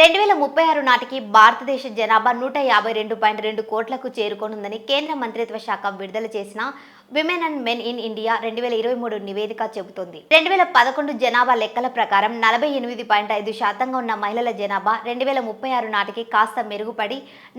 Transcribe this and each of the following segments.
రెండు వేల ముప్పై ఆరు నాటికి భారతదేశ జనాభా నూట యాభై రెండు పాయింట్ రెండు కోట్లకు చేరుకోనుందని కేంద్ర మంత్రిత్వ శాఖ విడుదల చేసిన women and men in India రెండు వేల ఇరవై మూడు నివేదిక చెబుతోంది. రెండు వేల పదకొండు జనాభా లెక్కల ప్రకారం నలభై ఎనిమిది పాయింట్ ఐదు శాతంగా ఉన్న మహిళల జనాభా రెండు వేల ముప్పై ఆరు నాటికి కాస్త మెరుగుపడి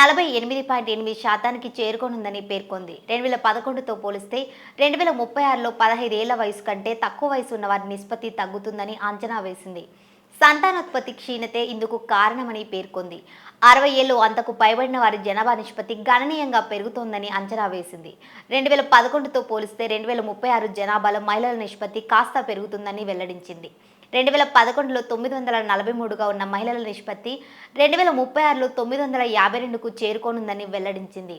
నలభై ఎనిమిది పాయింట్ ఎనిమిది శాతానికి చేరుకోనుందని పేర్కొంది. రెండు వేల పదకొండుతో పోలిస్తే రెండు వేల ముప్పై ఆరులో పదహైదు ఏళ్ళ వయసు కంటే తక్కువ వయసు ఉన్న వారి నిష్పత్తి తగ్గుతుందని అంచనా వేసింది. సంతానోత్పత్తి క్షీణతే ఇందుకు కారణమని పేర్కొంది. అరవై ఏళ్ళు అంతకు పైబడిన వారి జనాభా నిష్పత్తి గణనీయంగా పెరుగుతోందని అంచనా వేసింది. రెండు వేల పదకొండుతో పోలిస్తే రెండు వేల ముప్పై ఆరు జనాభాలో మహిళల నిష్పత్తి కాస్త పెరుగుతుందని వెల్లడించింది. రెండు వేల పదకొండులో తొమ్మిది వందల నలభై మూడుగా ఉన్న మహిళల నిష్పత్తి రెండు వేల ముప్పై ఆరులో తొమ్మిది వందల యాభై రెండుకు చేరుకోనుందని వెల్లడించింది.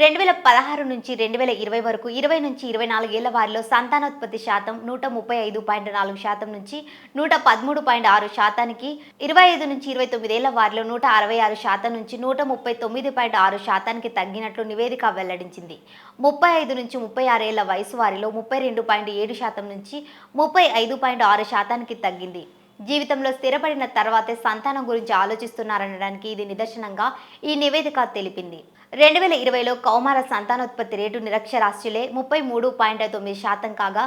రెండు వేల పదహారు నుంచి రెండు వేల ఇరవై వరకు ఇరవై నుంచి ఇరవై నాలుగేళ్ళ వారిలో సంతానోత్పత్తి శాతం నూట ముప్పై ఐదు పాయింట్ నాలుగు శాతం నుంచి నూట పదమూడు పాయింట్ ఆరు శాతానికి ఇరవై ఐదు నుంచి ఇరవై తొమ్మిదేళ్ళ వారిలో నూట అరవై ఆరు శాతం నుంచి నూట ముప్పై తొమ్మిది పాయింట్ ఆరు శాతానికి తగ్గినట్లు నివేదిక వెల్లడించింది. ముప్పై ఐదు నుంచి ముప్పై ఆరేళ్ళ వయసు వారిలో ముప్పై రెండు పాయింట్ ఏడు శాతం నుంచి ముప్పై ఐదు పాయింట్ ఆరు శాతానికి తగ్గింది. జీవితంలో స్థిరపడిన తర్వాతే సంతానం గురించి ఆలోచిస్తున్నారనడానికి ఇది నిదర్శనంగా ఈ నివేదిక తెలిపింది. రెండు వేల ఇరవైలో కౌమార సంతానోత్పత్తి రేటు నిరక్షరాస్యులే ముప్పై మూడు పాయింట్ తొమ్మిది శాతం కాగా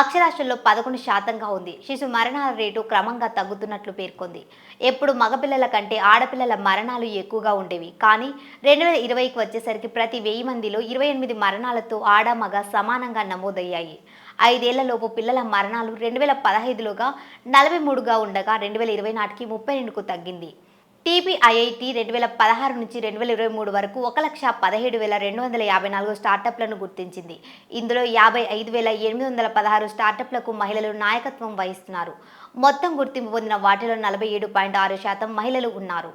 అక్షరాస్యుల్లో పదకొండు శాతంగా ఉంది. శిశు మరణాల రేటు క్రమంగా తగ్గుతున్నట్లు పేర్కొంది. ఎప్పుడు మగపిల్లల కంటే ఆడపిల్లల మరణాలు ఎక్కువగా ఉండేవి. కానీ రెండు వేల ఇరవైకి వచ్చేసరికి ప్రతి వెయ్యి మందిలో ఇరవై ఎనిమిది మరణాలతో ఆడ మగ సమానంగా నమోదయ్యాయి. ఐదేళ్ళలోపు పిల్లల మరణాలు రెండు వేల పదహైదులోగా నలభై మూడుగా ఉండగా రెండు వేల ఇరవై నాటికి ముప్పై రెండుకు తగ్గింది. టీపీఐఐటి రెండు వేల పదహారు నుంచి రెండు వేల ఇరవై మూడు వరకు ఒక లక్ష పదిహేడు వేల రెండు వందల యాభై నాలుగు స్టార్టప్లను గుర్తించింది. ఇందులో యాభై ఐదు వేల ఎనిమిది వందల పదహారు స్టార్టప్లకు మహిళలు నాయకత్వం వహిస్తున్నారు. మొత్తం గుర్తింపు పొందిన వాటిలో నలభై ఏడు పాయింట్ ఆరు శాతం మహిళలు ఉన్నారు.